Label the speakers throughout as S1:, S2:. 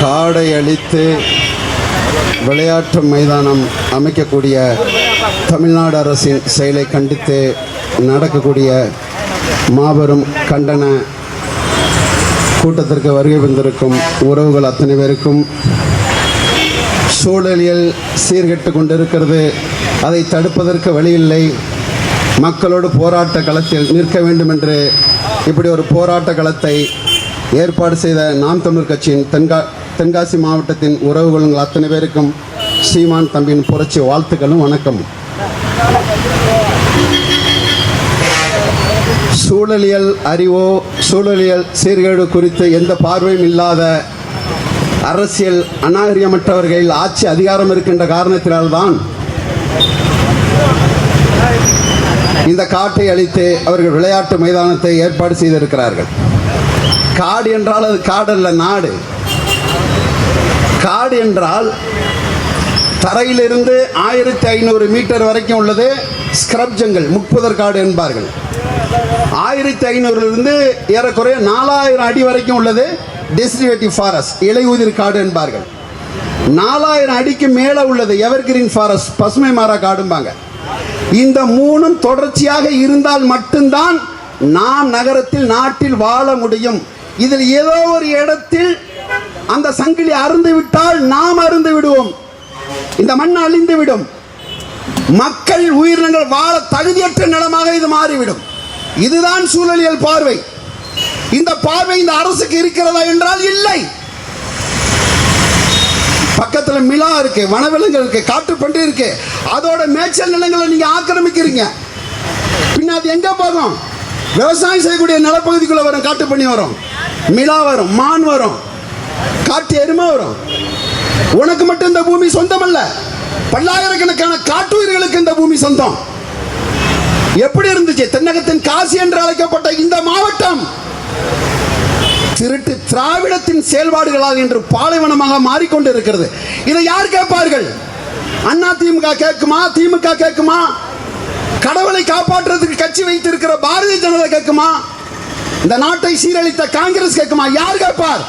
S1: காடை அழித்து விளையாட்டு மைதானம் அமைக்கக்கூடிய தமிழ்நாடு அரசின் செயலை கண்டித்து நடக்கக்கூடிய மாபெரும் கண்டன கூட்டத்திற்கு வருகை வந்திருக்கும் உறவுகள் அத்தனை பேருக்கும் சூழலியல் சீர்கெட்டு கொண்டிருக்கிறது. அதை தடுப்பதற்கு வழியில்லை. மக்களோடு போராட்ட களத்தில் நிற்க வேண்டும் என்று இப்படி ஒரு போராட்ட களத்தை ஏற்பாடு செய்த நாம் தமிழர் கட்சியின் தென்கா தென்காசி மாவட்டத்தின் உறவுகள் அத்தனை பேருக்கும் சீமான் தம்பியின் புரட்சி வாழ்த்துக்களும் வணக்கம். சூழலியல் அறிவோ சூழலியல் சீர்கேடு குறித்து எந்த பார்வையும் இல்லாத அரசியல் அநாகரிகமற்றவர்கள் ஆட்சி அதிகாரம் இருக்கின்ற காரணத்தினால்தான் இந்த காட்டை அளித்து அவர்கள் விளையாட்டு மைதானத்தை ஏற்பாடு செய்திருக்கிறார்கள். காடு என்றால் அது காடல்ல நாடு. காடு என்றால் தரையிலிருந்து ஆயிரத்தி ஐநூறு மீட்டர் வரைக்கும் உள்ளது ஸ்க்ரப் ஜங்கல் முட்புதர் காடு என்பார்கள். ஆயிரத்தி ஐநூறுலேருந்து ஏறக்குறைய நாலாயிரம் அடி வரைக்கும் உள்ளது டெசிவேட்டிவ் ஃபாரஸ்ட் இலையுதிர் காடு என்பார்கள். நாலாயிரம் அடிக்கு மேலே உள்ளது எவர்கிரீன் ஃபாரஸ்ட் பசுமை மாறா காடும்பாங்க. இந்த மூணும் தொடர்ச்சியாக இருந்தால் மட்டும்தான் நாம் நகரத்தில் நாட்டில் வாழ முடியும். இதில் ஏதோ ஒரு இடத்தில் அந்த சங்கிலி அருந்து விட்டால் நாம் அருந்து விடுவோம். இந்த மண் அழிந்து விடும். மக்கள் உயிரினங்கள் வாழ தகுதியற்ற நிலமாக இது மாறிவிடும். இதுதான் சூழலியல் பார்வை. இந்த பார்வை இந்த அரசுக்கு இருக்கிறதா என்றால் இல்லை. பக்கத்தில் மிலா இருக்கு வனவிலங்கு இருக்கு காட்டுப்பன்றி இருக்கு. அதோட மேய்ச்சல் நிலங்களை நீங்க ஆக்கிரமிக்கிறீங்க. பின்ன அது எங்க போகும்? விவசாயம் செய்யக்கூடிய நிலப்பகுதிக்குள்ள வரும் காட்டு பண்ணி வரும். மிலா வரும் மான் வரும் காட்டு எருமை வரும் உனக்கு மட்டும் இந்த பூமி சொந்தம் அல்ல பல்லாயிரக்கணக்கான காட்டுயிர்களுக்கு இந்த பூமி சொந்தம். எப்படி இருந்துச்சு? தென்னகத்தின் காசி என்று அழைக்கப்பட்ட இந்த மாவட்டம். திருட்டு திராவிடத்தின் செயல்பாடுகளாக இன்று பாலைவனமாக மாறிக்கொண்டு இருக்கிறது இதை யார் கேட்பார்கள்? அண்ணா திமுக கேட்குமா? திமுக கேட்குமா? கடவுளை காப்பாற்றுறதுக்கு கட்சி வைத்திருக்கிற பாரதிய ஜனதா கேட்குமா? இந்த நாட்டை சீரழித்த காங்கிரஸ் கேட்குமா? யார் கேட்பார்?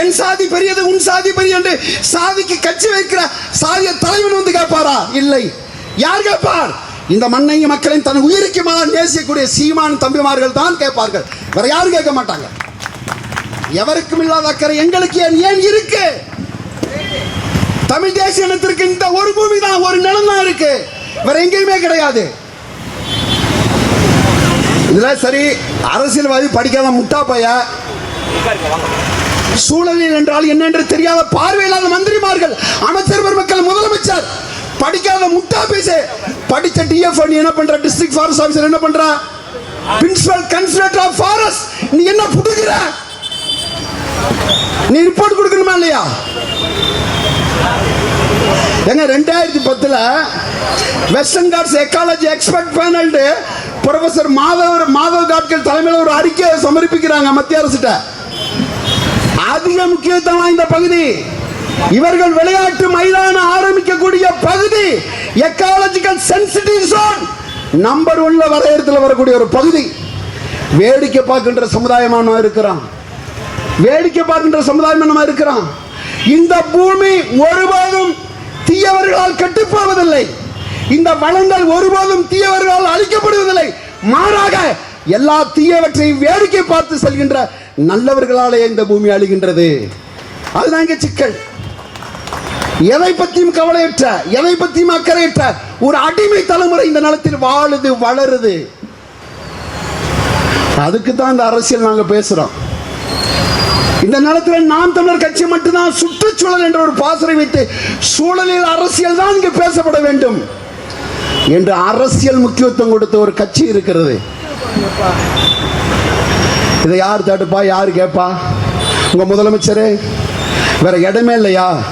S1: என் சாதி பெரியது உன் சாதி பெரிய என்று சாதிக்கு கட்சி வைக்கிற சாதிய தலைவன் வந்து கேட்பாரா? இல்லை. யார் கேட்பார்? இந்த மண்ணையும் மக்களையும் தன் உயிருக்கு மேல நேசிக்கக்கூடிய சீமான் தம்பிமார்கள் தான் கேட்பார்கள். வேற யாரும் கேட்க மாட்டாங்க. எவருக்கும் இல்லாத அக்கறை எங்களுக்கு ஏன் ஏன் இருக்கு? தமிழ் தேசிய இனத்திற்கு இந்த ஒரு பூமி தான் ஒரு நிலம் தான் இருக்கு. வேற எங்கேயுமே கிடையாது. இதெல்லாம் சரி அரசியல்வாதி படிக்காத முட்டா பையா. சூழலில் என்றால் என்ன என்று தெரியாத பார்வையில்லாத மந்திரிமார்கள் அமைச்சர் பெருமக்கள் முதலமைச்சர். படிக்காத முட்டா பேசு. படிச்ச டிஎஃப் நீ என்ன பண்ற? டிஸ்ட்ரிக்ட் ஃபாரஸ்ட் ஆஃபீஸர் என்ன பண்ற? பிரின்சிபல் கன்சல்டன்ட் ஆஃப் ஃபாரஸ்ட் நீ என்ன புடுகிற நீ ரிப்போர்ட் கொடுக்கணுமா இல்லையா? எங்க ரெண்டாயிரத்தி பத்துல வெஸ்டர்ன் காட்ஸ் எக்காலஜி எக்ஸ்பர்ட் பேனல்டு ப்ரொஃபசர் மாதவர் மாதவ் காட்கல் தலைமையில் ஒரு அறிக்கையை சமர்ப்பிக்கிறாங்க மத்திய அரசிட்ட அதிக முக்கியத்துவம் வாய்ந்த பகுதி. இவர்கள் விளையாட்டு மைதானம் ஆரம்பிக்கக்கூடிய பகுதி. எக்காலஜிக்கல் சென்சிட்டிவ் சோன் நம்பர் ஒன்ல வரையறத்தில் வரக்கூடிய ஒரு பகுதி. வேடிக்கை பார்க்கின்ற சமுதாயமா நம்ம இருக்கிறோம். வேடிக்கை பார்க்கின்ற சமுதாயம் நம்ம இருக்கிறோம். இந்த பூமி ஒருபோதும் தீயவர்களால் கட்டுப்போவதில்லை இந்த வளங்கள் ஒருபோதும் தீயவர்களால் அழிக்கப்படுவதில்லை. மாறாக எல்லா தீயவற்றையும் வேடிக்கை பார்த்து செல்கின்ற நல்லவர்களாலே இந்த பூமி அழிகின்றது. அதுதான் இங்க சிக்கல். எதை பற்றியும் கவலையற்ற எதை பற்றியும் அக்கறையற்ற ஒரு அடிமை தலைமுறை இந்த நிலத்தில் வாழுது வளருது. அதுக்கு தான் இந்த அரசியல் நாங்க பேசுறோம். இந்த நிலத்தில் நாம் தமிழர் கட்சி மட்டும்தான் சுற்றுச்சூழல் என்ற ஒரு பாசறை வைத்து சூழலில் அரசியல் தான் இங்கு பேசப்பட வேண்டும். என்று அரசியல் முக்கியத்துவம் கொடுத்த ஒரு கட்சி இருக்கிறது. இதை யார் தடுப்பா? யார் கேட்பா? உங்க முதலமைச்சரே வேற இடமே இல்லையா?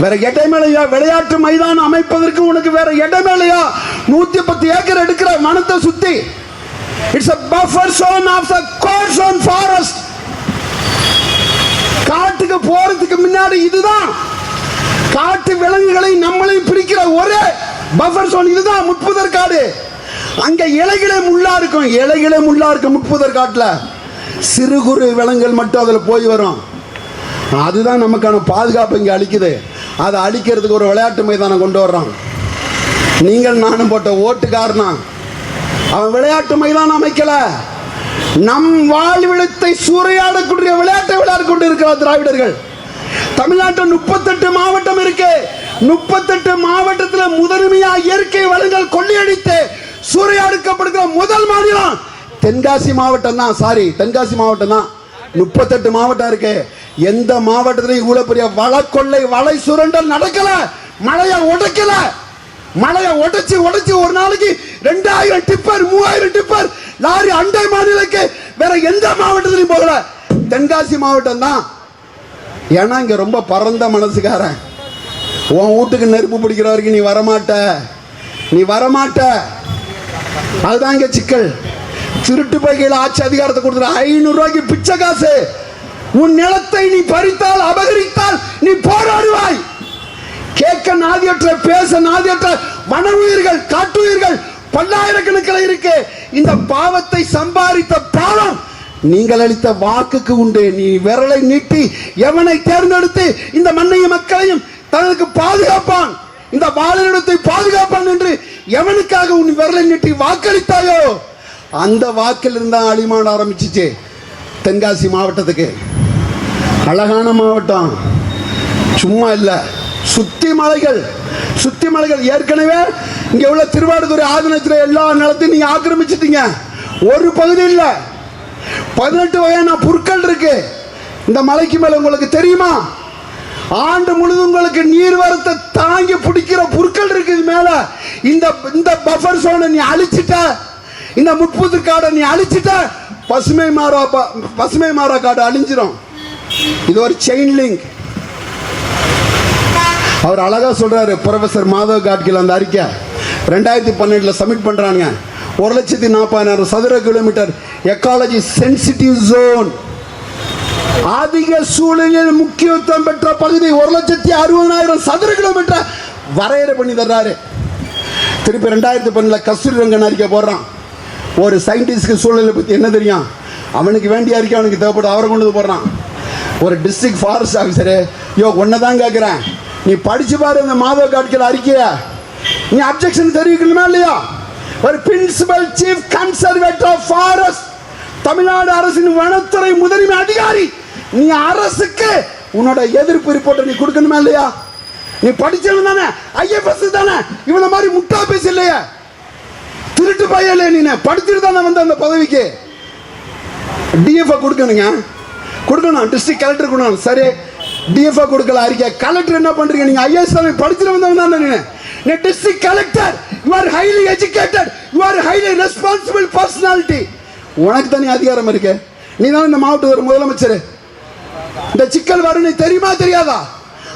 S1: வேற இடமே இல்லையா? விளையாட்டு மைதானம் அமைப்பதற்கு உனக்கு வேற இடமே இல்லையா? நூத்தி பத்து ஏக்கர் எடுக்கிற மனத்தை சுத்தி. It's a buffer zone of the core zone forest காட்டுக்கு போறதுக்கு முன்னாடி இதுதான். காட்டு விலங்குகளை நம்மளையும் பிரிக்கிற ஒரே பஃபர் சோன் இதுதான் முட்புதர் காடு. அங்க இலைகளே முள்ளா இருக்கும். இலைகளே முள்ளா இருக்கும் முட்புதர் காட்டில். சிறு குறு விலங்குகள் மட்டும் அதில் போய் வரும். அதுதான் நமக்கான பாதுகாப்பு இங்கே அளிக்குது. அதை அழிக்கிறதுக்கு ஒரு விளையாட்டு மைதானம் கொண்டு வர்றான். நீங்கள் நானும் போட்ட ஓட்டுக்காரனா? அவன் விளையாட்டு மைதானம் அமைக்கல. நம் வாழ்விடத்தை சூறையாடக்கூடிய விளையாட்டை விளையாட கொண்டு இருக்கிறார் திராவிடர்கள். தமிழ்நாட்டில் முப்பத்தெட்டு மாவட்டம் இருக்கு. முப்பத்தெட்டு மாவட்டத்தில் முதன்மையா இயற்கை வளங்கள் கொள்ளையடித்து சூறையாடுக்கப்படுகிற முதல் மாநிலம் தென்காசி மாவட்டம் தான். சாரி தென்காசி மாவட்டம் தான். முப்பத்தெட்டு மாவட்டம் இருக்கு. எந்த மாவட்டத்திலையும் இவ்வளவு பெரிய வளக்கொள்ளை கொள்ளை வலை சுரண்டல் நடக்கல. மழைய உடைக்கல மழைய உடைச்சு உடைச்சு ஒரு நாளைக்கு ரெண்டாயிரம் டிப்பர் மூவாயிரம் டிப்பர் லாரி அண்டை மாநிலக்கு வேற எந்த மாவட்டத்திலையும் போகல. தென்காசி மாவட்டம் தான். ஏன்னா இங்க ரொம்ப பரந்த மனசுக்காரன். உன் வீட்டுக்கு நெருப்பு பிடிக்கிற வரைக்கும் நீ வரமாட்ட. நீ வரமாட்ட. அதுதான் இங்க சிக்கல். திருட்டு பைகையில் ஆட்சி அதிகாரத்தை கொடுத்துரு ஐநூறு ரூபாய்க்கு பிச்சை காசு. உன் நிலத்தை நீ பறித்தால் அபகரித்தால் நீ போராடுவாய். கேட்க நாதியற்ற பேச நாதியற்ற வன உயிர்கள் காட்டுயிர்கள் பல்லாயிரக்கணக்கில் இருக்கு. இந்த பாவத்தை சம்பாதித்த பாவம் நீங்கள் அளித்த வாக்குக்கு உண்டு. நீ விரலை நீட்டி எவனை தேர்ந்தெடுத்து இந்த மண்ணையும் மக்களையும் தனக்கு பாதுகாப்பான். இந்த வாழிடத்தை பாதுகாப்பான் என்று எவனுக்காக உன் விரலை நீட்டி வாக்களித்தாயோ? அந்த வாக்கில் இருந்தால் அழிமான ஆரம்பிச்சிச்சு. தென்காசி மாவட்டத்துக்கு. அழகான மாவட்டம். சும்மா இல்லை. சுத்தி மலைகள். சுத்தி மலைகள். ஏற்கனவே இங்கே உள்ள திருவாடுதுறை ஆதீனத்தில் எல்லா நிலத்தையும் நீங்கள் ஆக்கிரமிச்சிட்டீங்க. ஒரு பகுதி இல்லை. பதினெட்டு வகையான புற்கள் இருக்கு. இந்த மலைக்கு மேலே உங்களுக்கு தெரியுமா? ஆண்டு முழுதும் உங்களுக்கு நீர் வரத்தை தாங்கி பிடிக்கிற புற்கள் இருக்குது மேல. இந்த இந்த பஃபர் சோனை நீ அழிச்சிட்ட இந்த முட்புது காடை நீ அழிச்சிட்ட பசுமை மாறா ப- பசுமை மாறா காடு அழிஞ்சிரும். இது ஒரு செயின் லிங்க் அவர் அழகா சொல்றாரு ப்ரொஃபசர் மாதவ் காட்கில் அந்த அறிக்கை. ரெண்டாயிரத்தி பன்னெண்டுல சப்மிட் பண்றாங்க ஒரு லட்சத்தி நாற்பதாயிரம் சதுர கிலோமீட்டர் எக்காலஜி சென்சிட்டிவ் ஜோன் அதிக சூழலில் முக்கியத்துவம் பெற்ற பகுதி ஒரு லட்சத்தி அறுபதாயிரம் சதுர கிலோமீட்டர் வரையறை பண்ணி தர்றாரு. திருப்பி ரெண்டாயிரத்தி பன்னெண்டில் கஸ்தூரி ரங்கன் அறிக்கை போடுறான். ஒரு சயின்டிஸ்ட்க்கு சூழலை பற்றி என்ன தெரியும்? அவனுக்கு வேண்டிய அறிக்கை அவனுக்கு தேவைப்படும். அவரை கொண்டு வந்து போடுறான். ஒரு டிஸ்ட்ரிக்ட் ஃபாரஸ்ட் ஆஃபீஸரு யோ ஒன்றை தான் கேட்குறேன் நீ படிச்சு பாரு இந்த மாதவ காட்கில் அறிக்கையை. நீ அப்ஜெக்ஷன் தெரிவிக்கணுமா இல்லையா? ஒரு principal chief conservator of forest Tamil Nadu அரசின் வனத்துறை முதன்மை அதிகாரி. நீ அரசுக்கு உன்னோட எதிர்ப்பு ரிப்போர்ட்டை நீ கொடுக்கணுமா இல்லையா? நீ படிச்சவன் தானே ஐஎஃப்எஸ் தானே இவன மாதிரி முட்டா பேச இல்லையா? திருட்டு பையல நீ படிச்சுட்டு தானே வந்த அந்த பதவிக்கு. டிஎஃப்ஐ கொடுக்கணுங்க. கொடுக்கணும் டிஸ்ட்ரிக்ட் கலெக்டர் கொடுக்கணும். சரி டிஎஃப்ஐ கொடுக்கல அறிக்கை. கலெக்டர் என்ன பண்றீங்க? நீங்க ஐஎஸ் தானே படிச்சுட்டு வந்தவன் தானே நீ நீ district collector you are highly educated you are highly responsible personality உனக்கு தனி அதிகாரம் இருக்கு. நீ தான் இந்த மாவட்டத்தில் ஒரு முதலமைச்சர். இந்த சிக்கல் வரும் நீ தெரியுமா தெரியாதா?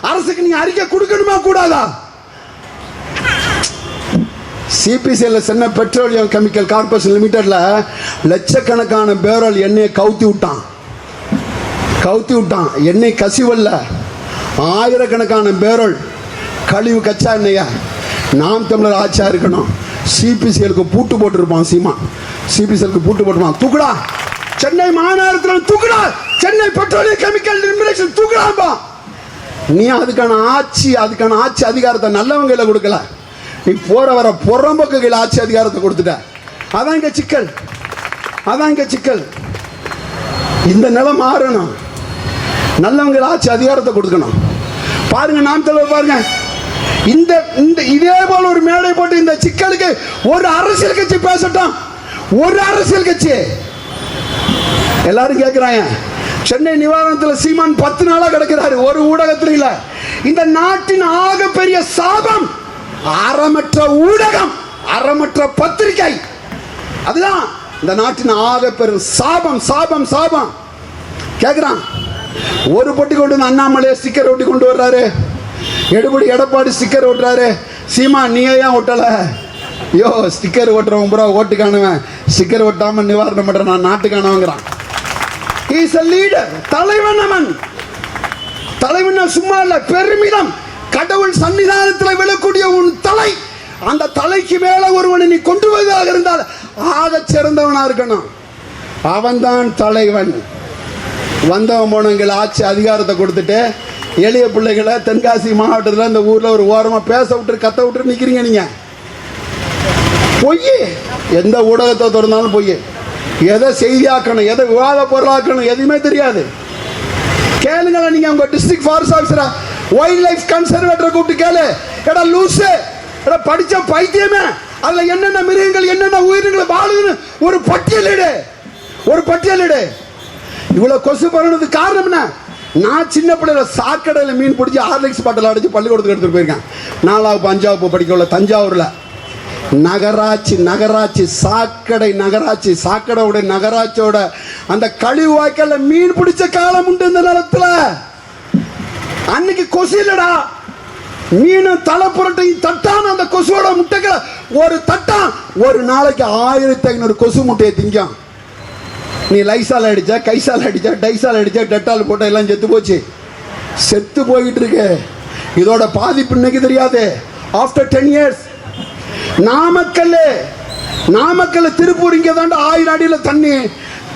S1: அரசுக்கு நீ அறிக்கை கொடுக்கணுமா கூடாதா? சிபிசிஎல்ல சென்னை பெட்ரோலியம் கெமிக்கல் கார்பரேஷன் லிமிடெட்ல லட்சக்கணக்கான பேரல் எண்ணெயை கவுத்தி விட்டான். கவுத்தி விட்டான். எண்ணெய் கசிவல்ல. ஆயிரக்கணக்கான பேரல் கழிவு கச்சா எண்ணெயா? நாம் தமிழர் ஆட்சியா இருக்கணும். சிபிசிஎலுக்கு பூட்டு போட்டிருப்பான் சீமா சிபிசலுக்கு பூட்டு போட்டுமா? தூக்குடா. சென்னை மாநகரத்தில் தூக்குடா. சென்னை பெட்ரோலிய கெமிக்கல் நிர்மலேஷன் தூக்குடாம்பா. நீ அதுக்கான ஆட்சி அதுக்கான ஆட்சி அதிகாரத்தை நல்லவங்க கொடுக்கல. நீ போற வர புறம்போக்கு கையில் ஆட்சி அதிகாரத்தை கொடுத்துட்ட. அதான் இங்க சிக்கல். அதான் இங்க சிக்கல். இந்த நிலம் மாறணும். நல்லவங்க ஆட்சி அதிகாரத்தை கொடுக்கணும். பாருங்க நாம் தலைவர் பாருங்க. இந்த இந்த இதே போல ஒரு மேடை போட்டு இந்த சிக்கலுக்கு ஒரு அரசியல் கட்சி பேசட்டும். ஒரு அரசியல் கட்சி எல்லாரும் கேட்கிறாங்க சென்னை நிவாரணத்தில் சீமான் பத்து நாளா கிடக்கிறாரு. ஒரு ஊடகத்தில் இல்லை. இந்த நாட்டின் ஆகப்பெரிய சாபம் அறமற்ற ஊடகம் அறமற்ற பத்திரிகை. அதுதான் இந்த நாட்டின் ஆக பெரும் சாபம் சாபம் சாபம். கேட்குறான் ஒரு பொட்டி கொண்டு வந்து அண்ணாமலையை ஸ்டிக்கர் ஒட்டி கொண்டு வர்றாரு. எடுபடி எடப்பாடி ஸ்டிக்கர் ஓட்டுறாரு சீமா நீ ஏன் ஓட்டலை ஐயோ ஸ்டிக்கர் ஓட்டுறவன் பூரா ஓட்டு காணுவேன் சிக்கர் ஒட்டாம நிவாரணம் பண்ற நான் நாட்டுக்கானவங்கிறான். இஸ் அ லீடர் தலைவன் அவன். தலைவன் சும்மா இல்ல பெருமிதம். கடவுள் சன்னிதானத்தில் விழக்கூடிய உன் தலை. அந்த தலைக்கு மேல ஒருவனை நீ கொண்டு வருவதாக இருந்தால் ஆக சிறந்தவனா இருக்கணும். அவன்தான் தலைவன். வந்தவன் போனவங்களை ஆட்சி அதிகாரத்தை கொடுத்துட்டு எளிய பிள்ளைகளை தென்காசி மாவட்டத்தில் இந்த ஊரில் ஒரு ஓரமாக பேச விட்டு கத்த விட்டு நிற்கிறீங்க நீங்கள் பொய் எந்த ஊடகத்தை திறந்தாலும் பொய் எதை செய்தியாக்கணும் எதை விவாத பொருளாக்கணும் எதுவுமே தெரியாது. கேளுங்களா நீங்க உங்க டிஸ்ட்ரிக்ட் ஃபாரஸ்ட் ஆஃபீஸரா வைல்ட் லைஃப் கன்சர்வேட்டரை கூப்பிட்டு கேளு. எடா லூசு எடா படிச்ச பைத்தியமே. அதுல என்னென்ன மிருகங்கள் என்னென்ன உயிரினங்கள் வாழுதுன்னு ஒரு பட்டியலிடு ஒரு பட்டியலிடு இவ்வளவு கொசு பரவுனதுக்கு காரணம் என்ன? நான் சின்ன பிள்ளைல சாக்கடையில் மீன் பிடிச்சி ஹார்லிக்ஸ் பாட்டில் அடிச்சு பள்ளிக்கூடத்துக்கு எடுத்துகிட்டு போயிருக்கேன். நாலாவது அஞ்சாவது படிக்க உள்ள தஞ்சாவூரில். நகராட்சி நகராட்சி சாக்கடை நகராட்சி சாக்கடையோட நகராட்சியோட அந்த கழிவு வாய்க்கால மீன் பிடிச்ச காலம் உண்டு இந்த நிலத்துல. அன்னைக்கு கொசு இல்லடா. மீன் தலை புரட்டையும் தட்டான அந்த கொசுவோட முட்டைகளை ஒரு தட்டான் ஒரு நாளைக்கு ஆயிரத்தி ஐநூறு கொசு முட்டையை திங்கும். நீ லைசால் அடிச்ச கைசால் அடிச்ச டைசால் அடிச்ச டெட்டால் போட்ட எல்லாம் செத்து போச்சு. செத்து போயிட்டு இருக்கு. இதோட பாதிப்பு இன்னைக்கு தெரியாது. After ten years Namakkal Namakkal Tiruppur இங்கே தாண்ட ஆயிரம் அடியில் தண்ணி.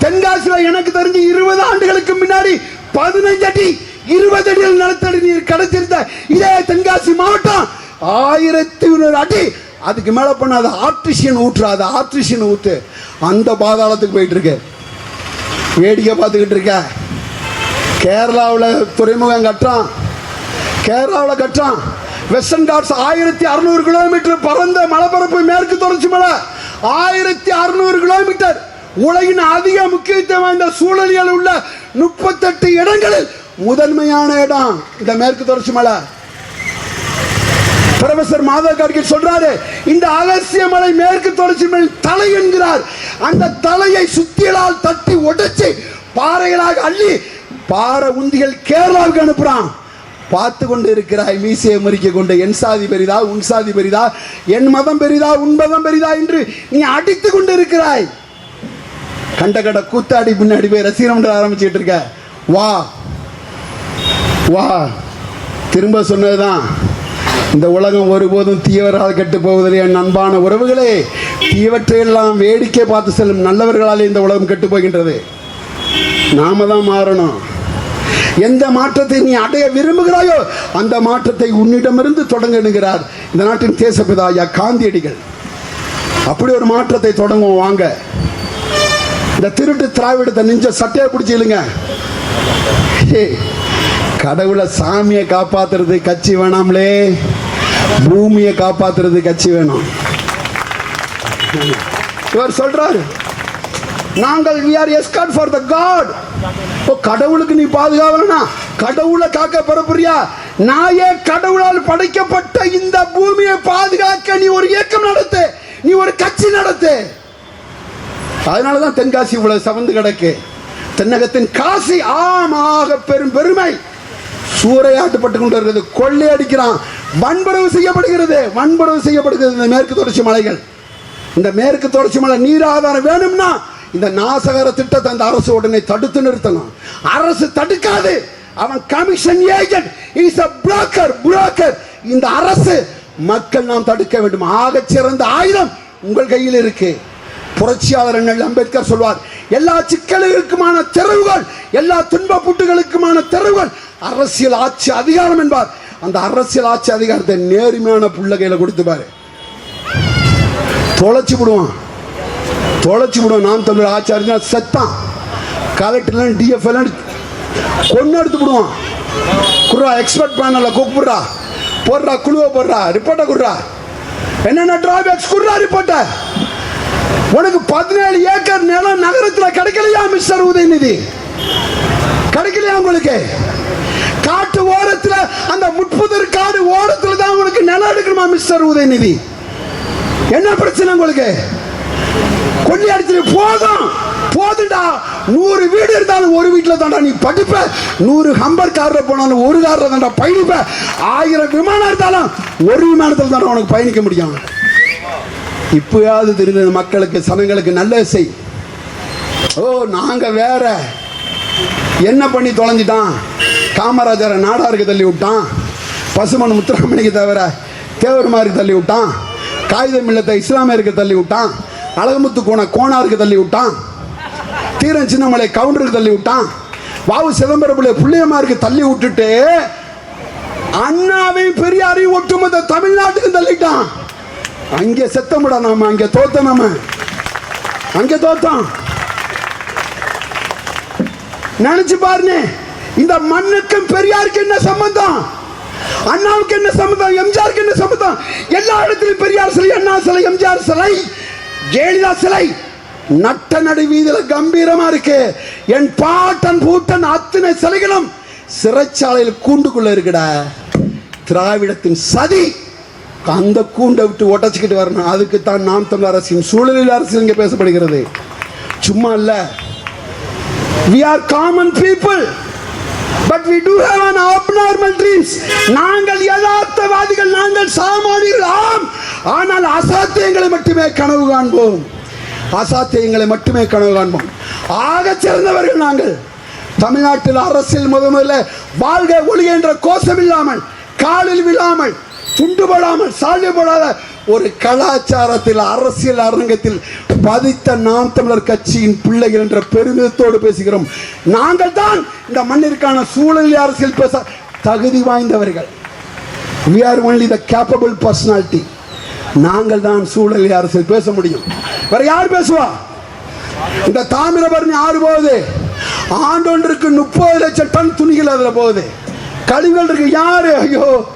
S1: தென்காசியில் எனக்கு தெரிஞ்சு இருபது ஆண்டுகளுக்கு முன்னாடி பதினஞ்சு அடி இருபது அடியில் நிலத்தடி நீர் கிடைச்சிருந்த இதே தென்காசி மாவட்டம். ஆயிரத்தி இருநூறு அடி. அதுக்கு மேலே பண்ணாத ஆர்டிஷியன் ஊற்று அது ஆர்டிஷியன் ஊற்று அந்த பாதாளத்துக்கு போயிட்டு இருக்கு. வேடிக்கை பார்த்துக்கிட்டு இருக்க. கேரளாவில் துறைமுகம் கட்டுறான். கேரளாவில் கட்டுறான். வெஸ்டர்ன் காட்ஸ் ஆயிரத்தி அறுநூறு கிலோமீட்டர் பரந்த மலைப்பரப்பு மேற்கு தொடர்ச்சி மலை. ஆயிரத்தி அறுநூறு கிலோமீட்டர் உலகின் அதிக முக்கியத்துவம் வாய்ந்த சூழலியல் உள்ள முப்பத்தெட்டு இடங்களில் முதன்மையான இடம் இந்த மேற்கு தொடர்ச்சி மலை. பிரொஃபசர் மாதவ் கார்கே சொல்றாரு இந்த அலசிய மலை மேற்கு தொடர்ச்சி மலை தலை என்கிறார். அந்த தலையை சுத்தியலால் தட்டி உடைச்சு பாறைகளாக அள்ளி பாறை உந்திகள் கேரளாவுக்கு அனுப்புறான். பார்த்து கொண்டு இருக்கிறாய் மீசையை முறிக்க கொண்டு என் சாதி பெரிதா உன் சாதி பெரிதா என் மதம் பெரிதா உன் மதம் பெரிதா என்று நீ அடித்து கொண்டு இருக்கிறாய். கண்ட கட கூத்தாடி பின்னாடி போய் ரசிகரம் ஆரம்பிச்சுட்டு இருக்க. வா. வா. திரும்ப சொன்னதுதான். இந்த உலகம் ஒருபோதும் தீயவரால் கெட்டு போவதில்லை. என் அன்பான உறவுகளே தீவற்றையெல்லாம் வேடிக்கை பார்த்து செல்லும் நல்லவர்களாலே இந்த உலகம் கெட்டு போகின்றது. நாம தான் மாறணும். எந்த மாற்றத்தை நீ அடைய விரும்புகிறாயோ அந்த மாற்றத்தை உன்னிடமிருந்து தொடங்கணுகிறார் இந்த நாட்டின் தேசப்பிதா ஐயா காந்தியடிகள். அப்படி ஒரு மாற்றத்தை தொடங்குவோம் வாங்க. இந்த திருட்டு திராவிடத்தை நெஞ்ச சட்டையை பிடிச்சி இழுங்க. கடவுளை சாமியை காப்பாத்துறது கட்சி வேணாம்லே. பூமியை காப்பாத்துறது கட்சி வேணும். இவர் சொல்றாரு நாங்கள் we are escort for the god அப்போ கடவுளுக்கு நீ பாதுகாவலனா? கடவுளை காக்க பரப்புறியா நாயே கடவுளால் படைக்கப்பட்ட இந்த பூமியை பாதுகாக்க நீ ஒரு இயக்கம் நடத்து. நீ ஒரு கட்சி நடத்து. அதனால தான் தென்காசி இவ்வளவு சவந்து கிடக்கு. தென்னகத்தின் காசி ஆமாக பெரும் பெருமை. சூறையாட்டுப்பட்டு கொண்டு இருக்கிறது கொள்ளையடிக்கிறான் வன்புறவு செய்யப்படுகிறது. வன்புறவு செய்யப்படுகிறது இந்த மேற்கு தொடர்ச்சி மலைகள். இந்த மேற்கு தொடர்ச்சி மலை நீராதாரம் வேணும்னா இந்த நாசகர திட்டத்தை அந்த அரசு உடனே தடுத்து நிறுத்தணும். அரசு தடுக்காது. அவன் commission agent is a broker broker இந்த அரசு மக்கள் நாம் தடுக்க வேண்டும். ஆக சிறந்த ஆயுதம் உங்கள் கையில் இருக்கு. புரட்சியாளர் அண்ணல் அம்பேத்கர் சொல்வார் எல்லா சிக்கல்களுக்குமான தெருவுகள் எல்லா துன்ப புட்டுகளுக்குமான தெருவுகள் அரசியல் ஆட்சி அதிகாரம் என்பார். அந்த அரசியல் ஆட்சி அதிகாரத்தை நேர்மையான புள்ள கையில கொடுத்து பாரு தொலைச்சு விடுவான். தொலைச்சு விடுவோம் நாம் தமிழ் ஆச்சாரியா செத்தான். கலெக்டர்லாம் டிஎஃப்எல்லாம் கொண்டு எடுத்து விடுவான். குர்ரா எக்ஸ்பர்ட் பேனலில் கூப்பிடுறா. போடுறா குழுவை போடுறா ரிப்போர்ட்டை குடுறா. என்னென்ன டிராபேக்ஸ் குடுறா ரிப்போர்ட்டை உனக்கு பதினேழு ஏக்கர் நிலம் நகரத்தில் கிடைக்கலையா மிஸ்டர் உதயநிதி? கிடைக்கலையா உங்களுக்கு? காட்டு ஓரத்தில் அந்த முட்புதர் காடு ஓரத்தில் தான் உங்களுக்கு நிலம் எடுக்கணுமா மிஸ்டர் உதயநிதி? என்ன பிரச்சனை உங்களுக்கு? கொல்லி அடிச்சிட்டு போதும். போதுண்டா நூறு வீடு இருந்தாலும் ஒரு வீட்டில் தான்டா நீ படிப்ப. நூறு ஹம்பர் காரில் போனாலும் ஒரு காரில் தான்டா பயணிப்ப. ஆயிரம் விமானம் இருந்தாலும் ஒரு விமானத்தில் தான்டா உனக்கு பயணிக்க முடியும். இப்பயாவது தெரிந்த மக்களுக்கு சனங்களுக்கு நல்ல செய் ஓ நாங்க வேற. என்ன பண்ணி தொலைஞ்சிட்டான்? காமராஜரை நாடாருக்கு தள்ளி விட்டான். பசுமன் முத்துராமணிக்கு தவிர தேவருமாருக்கு தள்ளி விட்டான். காகிதம் இல்லத்தை இஸ்லாமியருக்கு தள்ளி விட்டான். அழகுமுத்து கோண கோணாருக்கு தள்ளி விட்டான். தீரன் சின்னமலை கவுண்டருக்கு தள்ளி விட்டான். வாவு சிதம்பரம் புள்ளியமாருக்கு தள்ளி விட்டுட்டு அண்ணாவையும் பெரியாரையும் ஒட்டுமொத்த தமிழ்நாட்டுக்கு தள்ளிட்டான். அங்கே செத்தமுடா நாம அங்கே தோத்த நாம. அங்கே தோத்தோம். நினைச்சு பாருனே இந்த மண்ணுக்கும் பெரியாருக்கு என்ன சம்பந்தம்? அண்ணாவுக்கு என்ன சம்பந்தம்? எம்ஜிஆருக்கு என்ன சம்பந்தம்? எல்லா இடத்திலும் பெரியார் சிலை அண்ணா சிலை எம்ஜிஆர் சிலை. ஜெயலலிதா சிலை. நட்ட நடு வீதியில கம்பீரமா இருக்கு. என் பாட்டன் பூட்டன் அத்தனை சிலைகளும் சிறைச்சாலையில் கூண்டுக்குள்ள இருக்குடா. திராவிடத்தின் சதி. அந்த கூண்டை விட்டு ஒட்டச்சிக்கிட்டு வரணும். அதுக்கு தான் நாம் தமிழ் அரசின் சூழலில் அரசு இங்கே பேசப்படுகிறது. சும்மா இல்லை. We are common people but we do have an abnormal dreams நாங்கள் யதார்த்தவாதிகள் நாங்கள் சாமானியர்கள். ஆனால் அசாத்தியங்களை மட்டுமே கனவு காண்போம். அசாத்தியங்களை மட்டுமே கனவு காண்போம். ஆகச் சிறந்தவர்கள் நாங்கள். தமிழ்நாட்டில் அரசியல் முத முதல்ல வாழ்க ஒளி என்ற கோஷம் இல்லாமல் காலில் விழாமல் துண்டுபடாமல் சால்யப்படாத ஒரு கலாச்சாரத்தில் அரசியல் அரங்கத்தில் பதித்த நாம் தமிழர் கட்சியின் பிள்ளைகள் என்ற பெருமிதத்தோடு பேசுகிறோம். நாங்கள் தான் இந்த மண்ணிற்கான சூழல் அரசியல் பேச தகுதி வாய்ந்தவர்கள். We are only the capable personality நாங்கள் தான் சூழல் அரசு பேச முடியும். வேற யார் பேசுவா? இந்த தாமிரபரணி ஆறு போகுது. ஆண்டொன்றுக்கு முப்பது லட்சம் டன் துணிகள் அதில் போகுது. கழிவுகள் இருக்கு. யாரு? ஐயோ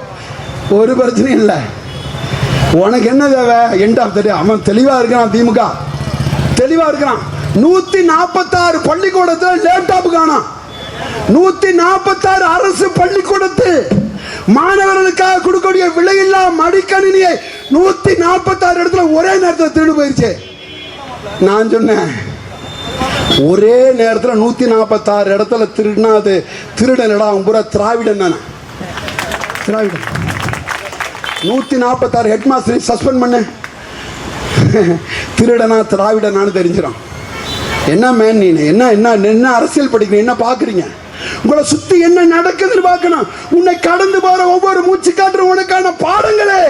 S1: ஒரு பிரச்சனையும் இல்லை. உனக்கு என்ன தேவை? எண்ட் ஆஃப் அவன் தெளிவாக இருக்கிறான் திமுக. தெளிவாக இருக்கிறான். நூற்றி நாற்பத்தாறு பள்ளிக்கூடத்தில் லேப்டாப் காணும். நூற்றி நாற்பத்தாறு அரசு பள்ளிக்கூடத்து மாணவர்களுக்காக கொடுக்கக்கூடிய விலையில்லா மடிக்கணினியை நூற்றி நாற்பத்தாறு இடத்துல ஒரே நேரத்தில் திருடு போயிருச்சு. நான் சொன்னேன் ஒரே நேரத்தில் நூற்றி நாற்பத்தாறு இடத்துல திருடினா அது திருடனடா அவன் பூரா திராவிடன் தானே திராவிடன். நூற்றி நாற்பத்தாறு ஹெட் மாஸ்டரை சஸ்பெண்ட் பண்ணு. திருடனா திராவிடனான்னு தெரிஞ்சிடும் என்ன மேன் நீ என்ன என்ன என்ன அரசியல் படிக்கிறீங்க? என்ன பார்க்குறீங்க உங்களை சுற்றி என்ன நடக்குதுன்னு பார்க்கணும். உன்னை கடந்து போகிற ஒவ்வொரு மூச்சு காட்டுற உனக்கான பாடங்களே.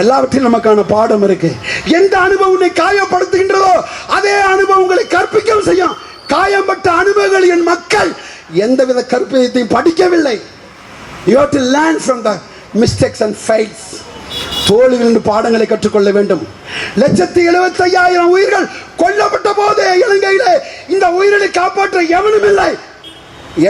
S1: எல்லாவற்றிலும் நமக்கான பாடம் இருக்கு. எந்த அனுபவம் உன்னை காயப்படுத்துகின்றதோ அதே அனுபவம் உங்களை கற்பிக்கவும் செய்யும். காயப்பட்ட அனுபவங்கள் என் மக்கள் எந்தவித கற்பிதத்தையும் படிக்கவில்லை. You have to learn from the mistakes and fails தோல்விகளின் பாடங்களை கற்றுக்கொள்ள வேண்டும். லட்சத்தி எழுபத்தி ஐயாயிரம் உயிர்கள் கொல்லப்பட்ட போது இலங்கையிலே இந்த உயிர்களை காப்பாற்ற எவனும் இல்லை.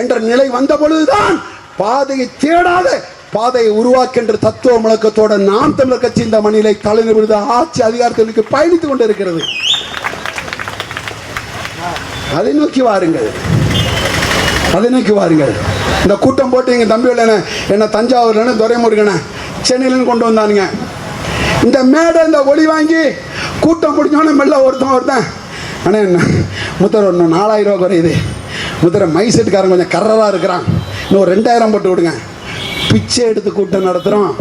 S1: என்ற நிலை வந்த பொழுதுதான் பாதையை தேடாத பாதையை உருவாக்கின்ற தத்துவ முழக்கத்தோட நாம் தமிழர் கட்சி இந்த மண்ணிலை தலைநிமிர்ந்த ஆட்சி அதிகாரத்திற்கு பயணித்துக் கொண்டிருக்கிறது. அதை நோக்கி வாருங்கள். அதை நோக்கி வாருங்கள். இந்த கூட்டம் போட்டு எங்கள் தம்பிகள் என்ன என்ன தஞ்சாவூர்லன்னு துரைமுருகனை சென்னையிலன்னு கொண்டு வந்தானுங்க. இந்த மேடை இந்த ஒளி வாங்கி கூட்டம் பிடிச்சோன்னே மெல்ல ஒருத்தன் ஒருத்தன் அண்ணா என்ன முத்தர் ஒன்று நாலாயிரம் ரூபா குறையுது. முத்தர மைசெட்டுக்காரன் கொஞ்சம் கர்ரராக இருக்கிறான். இன்னும் ரெண்டாயிரம் போட்டு விடுங்க. பிச்சை எடுத்து கூட்டம் நடத்துகிறோம்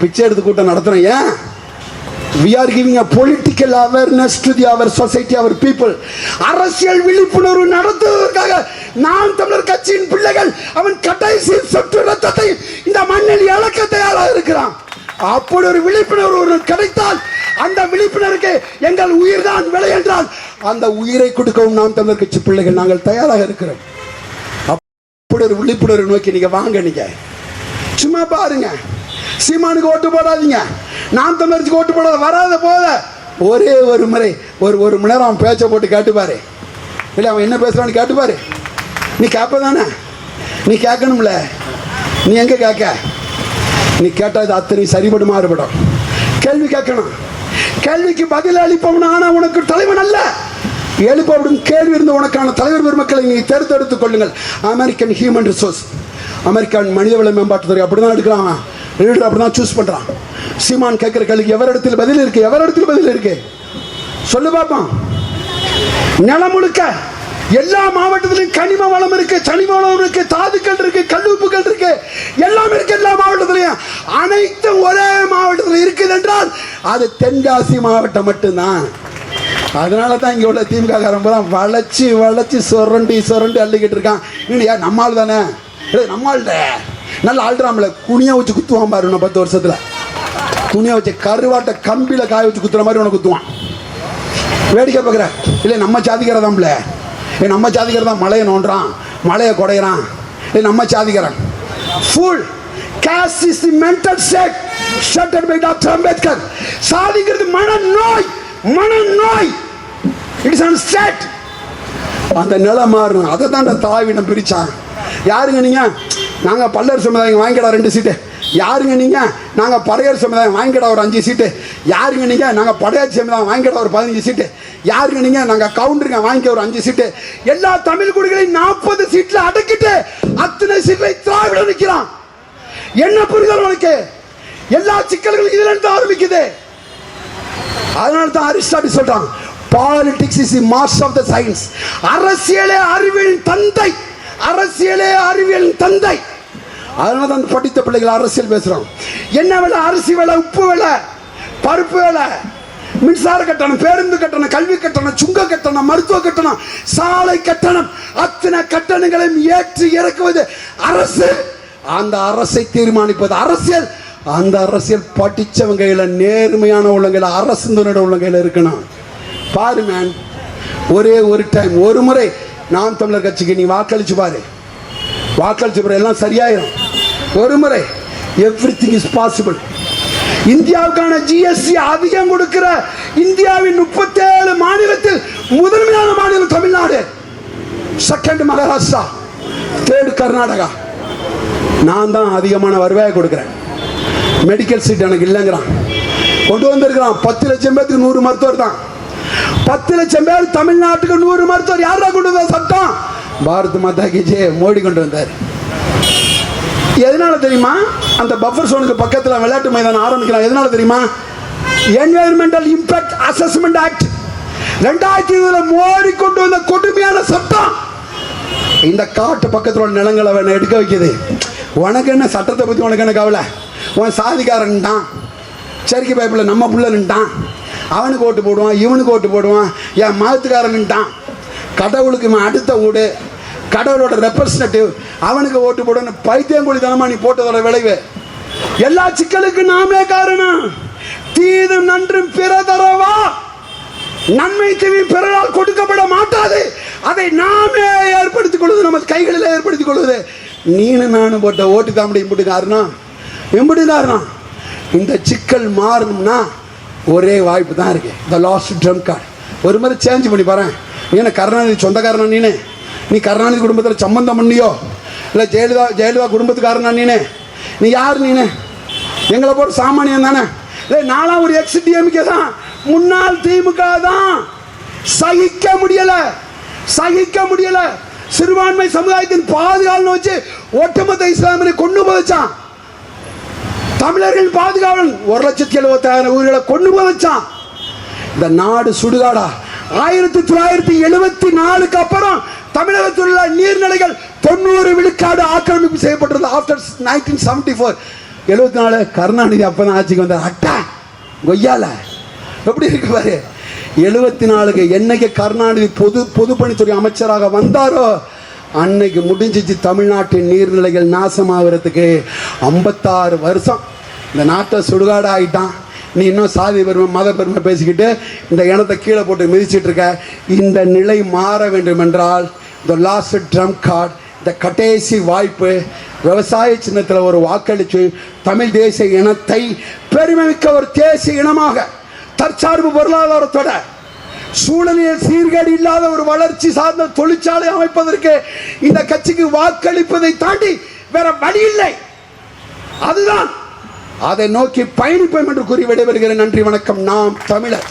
S1: பிச்சை எடுத்து கூட்டம் நடத்துகிறோம் ஏன்? We are giving a political awareness to the our society our people அரசியல் விழிப்புணர்வு நடத்துவதற்காக நாம் தமிழர் கட்சியின் பிள்ளைகள் அவன் கடைசி சொட்டு ரத்தத்தை இந்த மண்ணில் இழக்க தயாராக இருக்கிறான். அப்படி ஒரு விழிப்புணர்வு ஒரு கிடைத்தால் அந்த விழிப்புணர்வுக்கு எங்கள் உயிர் தான் விலை என்றால் அந்த உயிரை கொடுக்கவும் நாம் தமிழர் கட்சி பிள்ளைகள் நாங்கள் தயாராக இருக்கிறோம். அப்படி ஒரு விழிப்புணர்வு நோக்கி நீங்கள் வாங்க நீங்கள் சும்மா பாருங்க. சீமானுக்கு ஓட்டு போடாதீங்க. நாம் தமிழருக்கு ஓட்டு போடாத வராத போத ஒரே ஒரு முறை ஒரு ஒரு மணி நேரம் அவன் பேச்சை போட்டு கேட்டுப்பாரு. இல்லை அவன் என்ன பேசுகிறான்னு கேட்டுப்பாரு. நீ கேட்ப தானே நீ கேட்கணும்ல. நீ எங்கே கேட்க? நீ கேட்டால் இது அத்தனை சரிபடு மாறுபடும். கேள்வி கேட்கணும். கேள்விக்கு பதில் அளிப்பவன் ஆனால் உனக்கு தலைவன் அல்ல. எழுப்பப்படும் கேள்வி இருந்த உனக்கான தலைவர் பெருமக்களை நீ தேர்ந்தெடுத்துக் கொள்ளுங்கள். அமெரிக்கன் ஹியூமன் ரிசோர்ஸ் அமெரிக்கன் மனிதவள மேம்பாட்டுத்துறை அப்படி தான் எடுக்கிறான் லீடர் அப்படி தான் சூஸ் பண்ணுறான் சீமான் கேட்குற கேள்விக்கு எவரிடத்தில் பதில் இருக்கு? எவரிடத்தில் பதில் இருக்கு? சொல்லு பார்ப்போம் நிலம் முழுக்க எல்லா மாவட்டத்திலும் கனிம வளம் இருக்கு சனிம வளம் இருக்கு தாதுக்கள் இருக்கு கல்லுப்புகள் இருக்கு. எல்லாம் இருக்கு எல்லா மாவட்டத்திலையும். அனைத்தும் ஒரே மாவட்டத்தில் இருக்குது என்றால் அது தென்காசி மாவட்டம் மட்டும்தான். அதனால தான் இங்கே உள்ள திமுக காரன் பூரா வளைச்சு வளைச்சு சொரண்டி சொரண்டி அள்ளிக்கிட்டு இருக்கான். இல்லையா நம்மால் தானே இல்லை நம்மால்ட நல்ல ஆள்றாமல. குனியா வச்சு குத்துவான் பாரு இன்னும் பத்து வருஷத்தில். துணியை வச்சு கருவாட்டை கம்பியில் காய வச்சு குத்துற மாதிரி உனக்கு குத்துவான். வேடிக்கை பார்க்குற. இல்லை நம்ம சாதிக்கிறதாம்ல ஏ நம்ம சாதிக்கிறதான் மலையை நோண்டுறான் மலையை குடையிறான். ஏ நம்ம சாதிக்கிறேன் full case is the mental set stated by doctor Ambedkar சாதிக்கிறது மனநோய் மனநோய். இட்ஸ் அன் செட் அந்த நிலை மாறணும். அதை தான் தாவிடம் பிரிச்சான். யாருங்க நீங்க? நாங்க பல்லர் சமுதாயம் வாங்கிக்கடா ரெண்டு சீட்டு. யாருங்க நீங்க? நாங்க படையர் சமுதாயம் வாங்கிக்கடா ஒரு அஞ்சு சீட்டு. யாருங்க நீங்க? நாங்க படையாச்சி சமுதாயம் வாங்கிக்கடா ஒரு பதினஞ்சு சீட்டு. யாருங்க நீங்க? நாங்க கவுண்டருங்க வாங்கிக்க ஒரு அஞ்சு சீட்டு. எல்லா தமிழ் குடிகளையும் நாற்பது சீட்ல அடக்கிட்டு அத்தனை சீட்டை திராவிட நிற்கிறான் என்ன புரிதல் உனக்கு? எல்லா சிக்கல்களும் இதுல இருந்து ஆரம்பிக்குது. அதனால தான் அரிஸ்டாட்டில் சொல்றான் politics is the master of the science அரசியலே அறிவின் தந்தை. அரசியலே அறிவியலின் தந்தை. அதனால தான் படித்த பிள்ளைகள் அரசியல் பேசுறோம் என்ன விலை? அரிசி விலை உப்பு விலை பருப்பு விலை மின்சார கட்டணம் பேருந்து கட்டணம் கல்வி கட்டணம் சுங்க கட்டணம் மருத்துவ கட்டணம் சாலை கட்டணம் அத்தனை கட்டணங்களையும் ஏற்றி இறக்குவது அரசு. அந்த அரசை தீர்மானிப்பது அரசியல். அந்த அரசியல் படித்தவங்கையில் நேர்மையான உள்ளங்கையில் அரசு துணையோட உள்ளங்கையில் இருக்கணும். பாரு மேன் ஒரே ஒரு டைம் ஒரு முறை நாம் தமிழர் கட்சிக்கு நீ வாக்களிச்சு பாரு. வாக்களிச்சு பாரு எல்லாம் சரியாயிரும். ஒரு முறை எவ்ரி திங் இஸ் பாசிபிள் இந்தியாவுக்கான ஜிஎஸ்டி அதிகம் கொடுக்கிற இந்தியாவின் முப்பத்தேழு மாநிலத்தில் முதன்மையான மாநிலம் Tamil Nadu. Second Maharashtra third Karnataka. நான் தான் அதிகமான வருவாயை கொடுக்குறேன். மெடிக்கல் சீட் எனக்கு இல்லைங்கிறான். கொண்டு வந்திருக்கிறான். பத்து லட்சம் பேருக்கு நூறு மருத்துவர் தான். பத்து லட்சம் பேர் தமிழ்நாட்டுக்கு நூறு மருத்துவர் யாரா கொண்டு வந்த சட்டம்? பாரத் மாதா கிஜே மோடி கொண்டு வந்தார். எதனால தெரியுமா? அந்த பஃபர் சோனுக்கு பக்கத்தில் விளையாட்டு மைதானம் ஆரம்பிக்கலாம் எதனால தெரியுமா? என்வாயர்மெண்டல் இம்பாக்ட் அசஸ்மெண்ட் ஆக்ட் ரெண்டாயிரத்தி இருபதுல மோடி கொண்டு வந்த கொடுமையான சட்டம். இந்த காட்டு பக்கத்தில் உள்ள நிலங்களை வேணும் எடுக்க வைக்குது. உனக்கு என்ன சட்டத்தை பற்றி உனக்கு என்ன கவலை? உன் சாதிக்காரன்ட்டான் சரிக்கு பைப்பில் நம்ம பிள்ளைன்ட்டான் அவனுக்கு ஓட்டு போடுவான் இவனுக்கு ஓட்டு போடுவான். என் மதத்துக்காரன்ட்டான் கடவுளுக்கு இவன் அடுத்த வீடு. கடவுளோட ரெப்ரசன்டேட்டிவ் அவனுக்கு ஓட்டு போடணும் பைத்தியங்குழி தனமா நீ போட்டதோட விளைவு. எல்லா சிக்கலுக்கும் நாமே காரணம். தீதும் நன்றும் பிற தரவா நன்மை தீவி பிறரால் கொடுக்கப்பட மாட்டாது. அதை நாமே ஏற்படுத்திக் கொள்வது நம்ம கைகளில் ஏற்படுத்திக் கொள்வது. நீனும் நானும் போட்ட ஓட்டு காமெடி இம்புட்டு காரணம் இந்த சிக்கல் மாறணும்னா ஒரே வாய்ப்பு தான் இருக்கு. த லாஸ்ட் ட்ரம் கார்டு ஒரு மாதிரி சேஞ்ச் பண்ணி பாறேன். நீ என்ன கருணாநிதி சொந்தக்காரனா நீனு? நீ கருணாநிதி குடும்பத்தில் சம்பந்தம் பண்ணியோ? இல்லை ஜெயலலிதா ஜெயலலிதா குடும்பத்துக்காரனா நீனு? நீ யார் நீனு? எங்களை போட்டு சாமானியம் தானே? இல்லை நானும் ஒரு எக்ஸ் டிஎம்கே தான். முன்னாள் திமுக தான். சகிக்க முடியல. சகிக்க முடியல. சிறுபான்மை சமுதாயத்தின் பாதுகாவலன் வச்சு ஒட்டுமொத்த இஸ்லாமியனை கொண்டு போதச்சான். தமிழர்கள் பாதுகாவலன் ஒரு லட்சத்தி எழுபத்தாயிரம் உயிர்களை கொண்டு போதச்சான் இந்த நாடு சுடுகாடா. ஆயிரத்தி தொள்ளாயிரத்தி எழுபத்தி நாலுக்கு அப்புறம் தமிழகத்தில் உள்ள நீர்நிலைகள் தொண்ணூறு விழுக்காடு ஆக்கிரமிப்பு செய்யப்பட்டிருந்தது ஆஃப்டர் நைன்டீன் செவன்டி ஃபோர் எழுபத்தி நாலு கருணாநிதி அப்போ தான் ஆட்சிக்கு வந்தார். அட்டா கொய்யால. எப்படி இருக்கு பாரு? எழுபத்தி நாலுக்கு என்னைக்கு கருணாநிதி பொது பொதுப்பணித்துறை அமைச்சராக வந்தாரோ அன்னைக்கு முடிஞ்சிச்சு தமிழ்நாட்டின் நீர்நிலைகள் நாசமாகிறதுக்கு ஐம்பத்தாறு வருஷம். இந்த நாட்டை சுடுகாடு ஆகிட்டான் நீ இன்னும் சாதி பெருமை மத பெருமை பேசிக்கிட்டு இந்த இனத்தை கீழே போட்டு மிதிச்சிட்டு இருக்க. இந்த நிலை மாற வேண்டும் என்றால் இந்த லாஸ்ட் ட்ரம் கார்டு இந்த கடைசி வாய்ப்பு விவசாய சின்னத்தில் ஒரு வாக்களித்து தமிழ் தேசிய இனத்தை பெருமைமிக்க ஒரு தேசிய இனமாக தற்சார்பு பொருளாதாரத்தோட சூழலியல் சீர்கேடு இல்லாத ஒரு வளர்ச்சி சார்ந்த தொழிற்சாலை அமைப்பதற்கு இந்த கட்சிக்கு வாக்களிப்பதை தாண்டி வேற வழி இல்லை. அதுதான் அதை நோக்கி பயணிப்போம் என்று கூறி விடைபெறுகிறேன். நன்றி வணக்கம். நாம் தமிழர்.